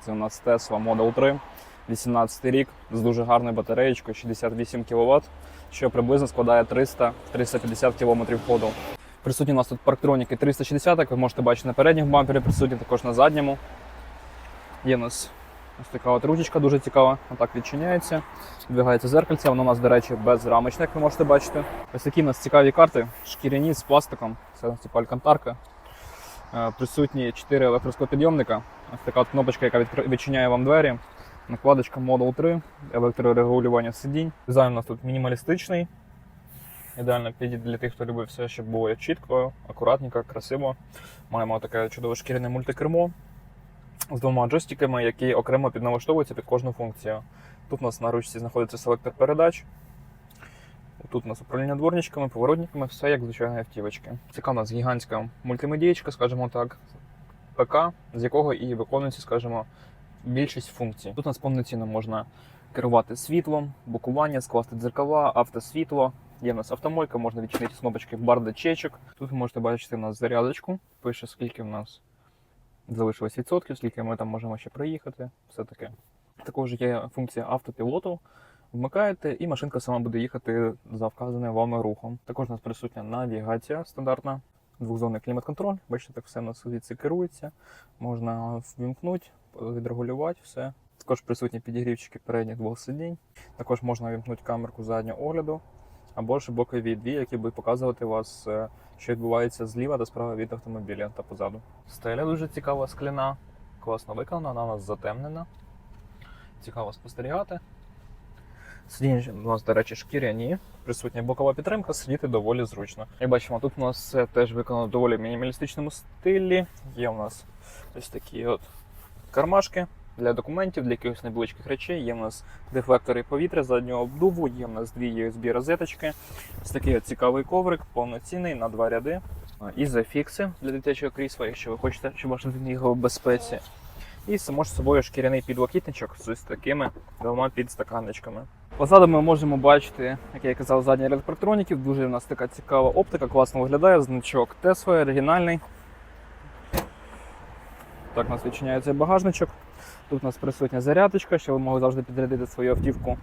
Це у нас Tesla Model 3, 18 рік, з дуже гарною батареєчкою, 68 кВт, що приблизно складає 300-350 км ходу. Присутні у нас тут парктроніки 360, як ви можете бачити на передньому бампері, присутні також на задньому. Є у нас ось така от ручечка дуже цікава, отак відчиняється. Відбігається зеркальце, воно у нас, до речі, безрамочне, як ви можете бачити. Ось такі у нас цікаві карти, шкіряні з пластиком, це типу алькантарка. Е, Присутні 4 електросклопідйомника. Ось така от кнопочка, яка відчиняє вам двері. Накладочка Model 3, електрорегулювання сидінь. Дизайн у нас тут мінімалістичний. Ідеально підійде для тих, хто любить все, щоб було чітко, акуратненько, красиво. Маємо таке чудове шкіряне мультикермо з двома джойстиками, які окремо підналаштовуються під кожну функцію. Тут у нас на ручці знаходиться селектор передач. Тут у нас управління дворничками, поворотниками, все як звичайно автівочки. Цікава у нас гігантська мультимедієчка, скажімо так, ПК, з якого і виконується, скажімо, більшість функцій. Тут у нас повноцінно можна керувати світлом, бокування, скласти дзеркала, автосвітло. Є в нас автомойка, можна відчинити з кнопочки бар. Тут ви можете бачити у нас зарядочку, пише скільки в нас залишилось відсотків, скільки ми там можемо ще проїхати, все таке. Також є функція автопілоту. Вмикаєте, і машинка сама буде їхати за вказаним вами рухом. Також у нас присутня навігація стандартна, двохзонний клімат-контроль. Бачите, так все у нас керується. Можна ввімкнути, відрегулювати все. Також присутні підігрівчики передніх двох сидінь. Також можна вімкнути камерку заднього огляду або ж бокові дві, які будуть показувати вас, е, що відбувається зліва та справа від автомобіля та позаду. Стеля дуже цікава, скляна, класно виконана, вона у нас затемнена. Цікаво спостерігати. Сидіння у нас, до речі, шкіряні, присутня бокова підтримка, сидіти доволі зручно. Як бачимо, тут у нас все теж виконано в доволі мінімалістичному стилі. Є у нас ось такі от кармашки для документів, для якихось невеличких речей. Є у нас дефлектори повітря заднього обдуву, є у нас дві USB розеточки. Ось такий от цікавий коврик, повноцінний на два ряди. І зафікси для дитячого крісла, якщо ви хочете, щоб ваш дитина їхав в безпеці. І само ж собою шкіряний підлокітничок з ось такими двома підстаканничками. Позаду ми можемо бачити, як я казав, задній ряд парктроніків. Дуже в нас така цікава оптика, класно виглядає. Значок Tesla, оригінальний. Так у нас відчиняється багажничок. Тут у нас присутня зарядочка, що ви могли завжди підрядити свою автівку.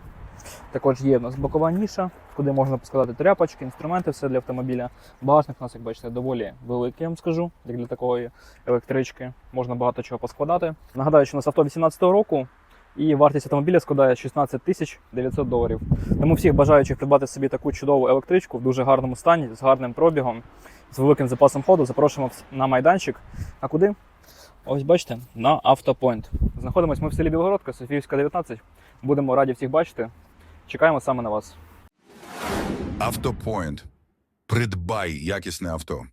Також є у нас бокова ніша, куди можна поскладати тряпочки, інструменти, все для автомобіля. Багажник у нас, як бачите, доволі великий, я вам скажу, як для такої електрички. Можна багато чого поскладати. Нагадаю, що у нас авто 18-го року і вартість автомобіля складає 16 тисяч 900 доларів. Тому всіх бажаючих придбати собі таку чудову електричку в дуже гарному стані, з гарним пробігом, з великим запасом ходу, запрошуємо на майданчик. А куди? Ось бачите, на Автопойнт. Знаходимось ми в селі Білогородка, Софіївська, 19. Будемо раді всіх бачити. Чекаємо саме на вас. Автопоінт. Придбай якісне авто.